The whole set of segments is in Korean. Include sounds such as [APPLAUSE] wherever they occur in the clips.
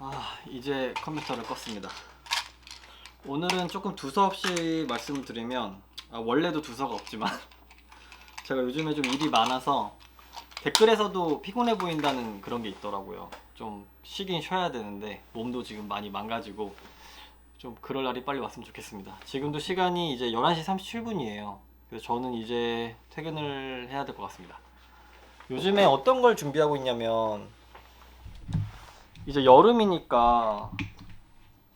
아, 이제 컴퓨터를 껐습니다. 오늘은 조금 두서없이 말씀을 드리면 아, 원래도 두서가 없지만 [LAUGHS] 제가 요즘에 좀 일이 많아서 댓글에서도 피곤해 보인다는 그런 게 있더라고요. 좀 쉬긴 쉬어야 되는데 몸도 지금 많이 망가지고 좀 그럴 날이 빨리 왔으면 좋겠습니다. 지금도 시간이 이제 11시 37분이에요. 그래서 저는 이제 퇴근을 해야 될 것 같습니다. 요즘에 어떤 걸 준비하고 있냐면 이제 여름이니까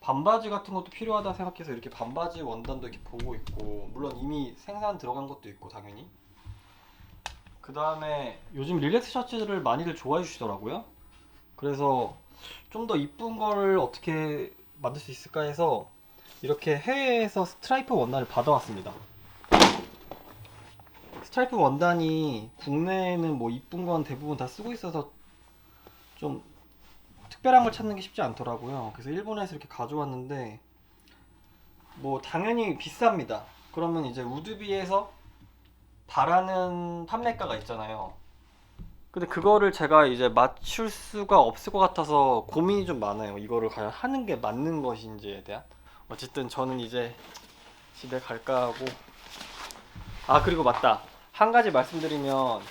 반바지 같은 것도 필요하다 생각해서 이렇게 반바지 원단도 이렇게 보고 있고 물론 이미 생산 들어간 것도 있고 당연히. 그 다음에 요즘 릴렉스 셔츠를 많이들 좋아해 주시더라고요. 그래서 좀 더 이쁜 거를 어떻게 만들 수 있을까 해서 이렇게 해외에서 스트라이프 원단을 받아왔습니다. 스트라이프 원단이 국내에는 뭐 이쁜 건 대부분 다 쓰고 있어서 좀 특별한 걸 찾는 게 쉽지 않더라고요. 그래서 일본에서 이렇게 가져왔는데 뭐 당연히 비쌉니다. 그러면 이제 우드비에서 바라는 판매가가 있잖아요. 근데 그거를 제가 이제 맞출 수가 없을 것 같아서 고민이 좀 많아요. 이거를 과연 하는 게 맞는 것인지에 대한. 어쨌든 저는 이제 집에 갈까 하고. 아 그리고 맞다. 한 가지 말씀드리면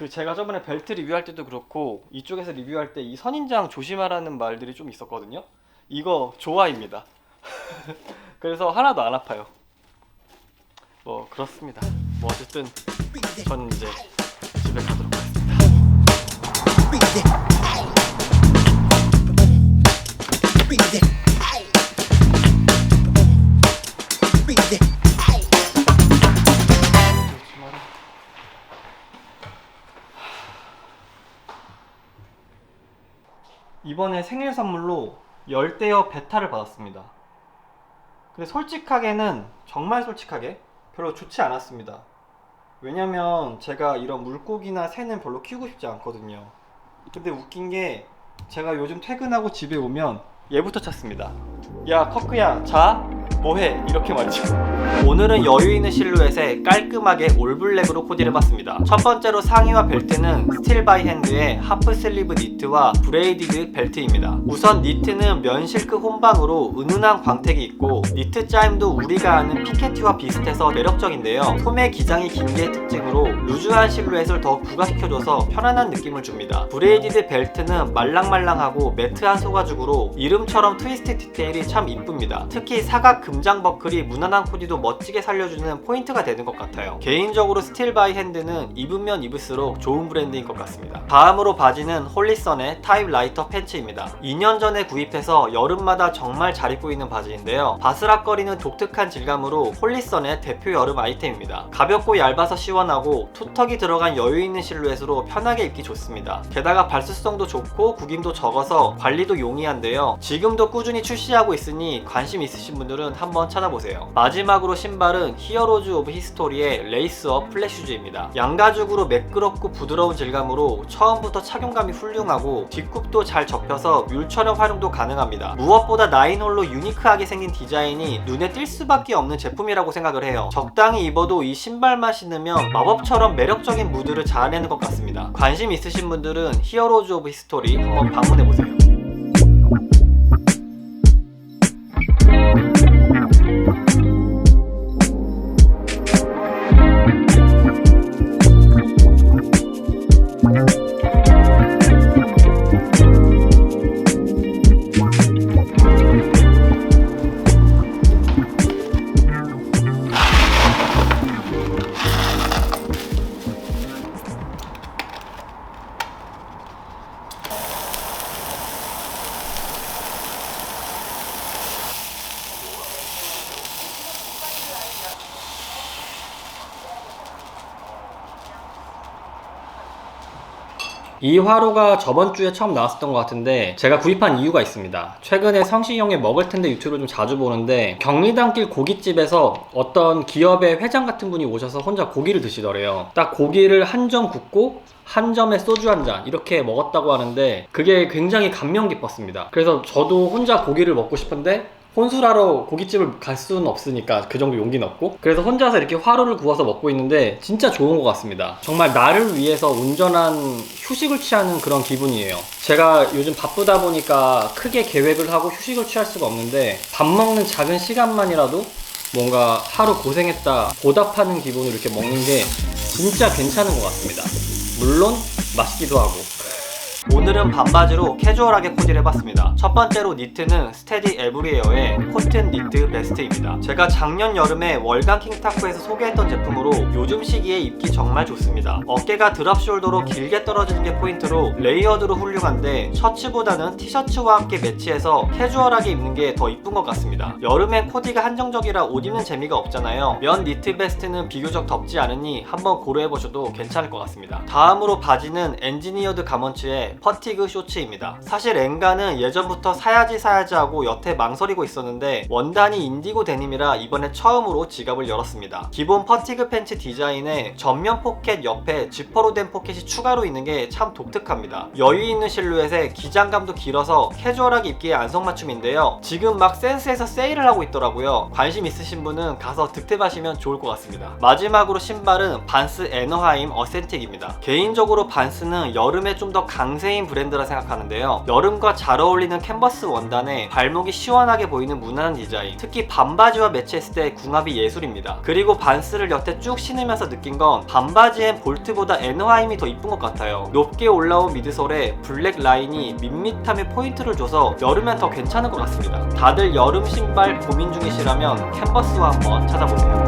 그 제가 저번에 벨트 리뷰할 때도 그렇고 이쪽에서 리뷰할 때 이 선인장 조심하라는 말들이 좀 있었거든요. 이거 좋아입니다. [LAUGHS] 그래서 하나도 안 아파요. 뭐 그렇습니다. 뭐 어쨌든 저는 이제 집에 가도록 하겠습니다. 이번에 생일 선물로 열대어 베타를 받았습니다. 근데 솔직하게는 정말 솔직하게 별로 좋지 않았습니다. 왜냐면 제가 이런 물고기나 새는 별로 키우고 싶지 않거든요. 근데 웃긴 게 제가 요즘 퇴근하고 집에 오면 얘부터 찾습니다. 야 커크야 자 뭐해 이렇게 말이죠. 오늘은 여유 있는 실루엣에 깔끔하게 올블랙으로 코디해봤습니다. 첫 번째로 상의와 벨트는 스틸 바이 핸드의 하프 슬리브 니트와 브레이디드 벨트입니다. 우선 니트는 면 실크 혼방으로 은은한 광택이 있고 니트 짜임도 우리가 아는 피케티와 비슷해서 매력적인데요. 소매 기장이 긴 게 특징으로 루즈한 실루엣을 더욱 부각시켜줘서 편안한 느낌을 줍니다. 브레이디드 벨트는 말랑말랑하고 매트한 소가죽으로 이름처럼 트위스트 디테일이 참 이쁩니다. 특히 사각 금장 버클이 무난한 코디도 멋지게 살려주는 포인트가 되는 것 같아요. 개인적으로 스틸 바이 핸드는 입으면 입을수록 좋은 브랜드인 것 같습니다. 다음으로 바지는 홀리선의 타입 라이터 팬츠입니다. 2년 전에 구입해서 여름마다 정말 잘 입고 있는 바지인데요. 바스락거리는 독특한 질감으로 홀리선의 대표 여름 아이템입니다. 가볍고 얇아서 시원하고 투턱이 들어간 여유 있는 실루엣으로 편하게 입기 좋습니다. 게다가 발수성도 좋고 구김도 적어서 관리도 용이한데요. 지금도 꾸준히 출시하고 있으니 관심 있으신 분들은 한번 찾아보세요. 마지막으로 신발은 히어로즈 오브 히스토리의 레이스업 플랫슈즈입니다. 양가죽으로 매끄럽고 부드러운 질감으로 처음부터 착용감이 훌륭하고 뒷굽도 잘 접혀서 뮬처럼 활용도 가능합니다. 무엇보다 나인홀로 유니크하게 생긴 디자인이 눈에 띌 수밖에 없는 제품이라고 생각을 해요. 적당히 입어도 이 신발만 신으면 마법처럼 매력적인 무드를 자아내는 것 같습니다. 관심 있으신 분들은 히어로즈 오브 히스토리 한번 방문해보세요. 이 화로가 저번 주에 처음 나왔었던 것 같은데 제가 구입한 이유가 있습니다. 최근에 성시경의 먹을 텐데 유튜브를 좀 자주 보는데 경리단길 고깃집에서 어떤 기업의 회장 같은 분이 오셔서 혼자 고기를 드시더래요. 딱 고기를 한 점 굽고 한 점에 소주 한 잔 이렇게 먹었다고 하는데 그게 굉장히 감명 깊었습니다. 그래서 저도 혼자 고기를 먹고 싶은데 혼술하러 고깃집을 갈 수는 없으니까 그 정도 용기는 없고 그래서 혼자서 이렇게 화로를 구워서 먹고 있는데 진짜 좋은 것 같습니다 정말 나를 위해서 온전한 휴식을 취하는 그런 기분이에요. 제가 요즘 바쁘다 보니까 크게 계획을 하고 휴식을 취할 수가 없는데 밥 먹는 작은 시간만이라도 뭔가 하루 고생했다 보답하는 기분으로 이렇게 먹는 게 진짜 괜찮은 것 같습니다. 물론 맛있기도 하고. 오늘은 반바지로 캐주얼하게 코디를 해봤습니다. 첫 번째로 니트는 스테디 에브리에어의 코튼 니트 베스트입니다. 제가 작년 여름에 월간 킹타코에서 소개했던 제품으로 요즘 시기에 입기 정말 좋습니다. 어깨가 드랍 숄더로 길게 떨어지는 게 포인트로 레이어드로 훌륭한데 셔츠보다는 티셔츠와 함께 매치해서 캐주얼하게 입는 게 더 이쁜 것 같습니다. 여름엔 코디가 한정적이라 옷 입는 재미가 없잖아요. 면 니트 베스트는 비교적 덥지 않으니 한번 고려해보셔도 괜찮을 것 같습니다. 다음으로 바지는 엔지니어드 가먼츠의 퍼티그 쇼츠입니다. 사실 엔가는 예전부터 사야지 사야지 하고 여태 망설이고 있었는데 원단이 인디고 데님이라 이번에 처음으로 지갑을 열었습니다. 기본 퍼티그 팬츠 디자인에 전면 포켓 옆에 지퍼로 된 포켓이 추가로 있는 게 참 독특합니다. 여유 있는 실루엣에 기장감도 길어서 캐주얼하게 입기에 안성맞춤인데요. 지금 막 센스에서 세일을 하고 있더라고요. 관심 있으신 분은 가서 득템하시면 좋을 것 같습니다. 마지막으로 신발은 반스 에너하임 어센틱입니다. 개인적으로 반스는 여름에 좀 더 강세 인 브랜드라 생각하는데요. 여름과 잘 어울리는 캔버스 원단에 발목이 시원하게 보이는 무난한 디자인. 특히 반바지와 매치했을 때 궁합이 예술입니다. 그리고 반스를 여태 쭉 신으면서 느낀 건 반바지엔 볼트보다 에너하임이 더 이쁜 것 같아요. 높게 올라온 미드솔에 블랙 라인이 밋밋함에 포인트를 줘서 여름엔 더 괜찮은 것 같습니다. 다들 여름 신발 고민 중이시라면 캔버스와 한번 찾아보세요.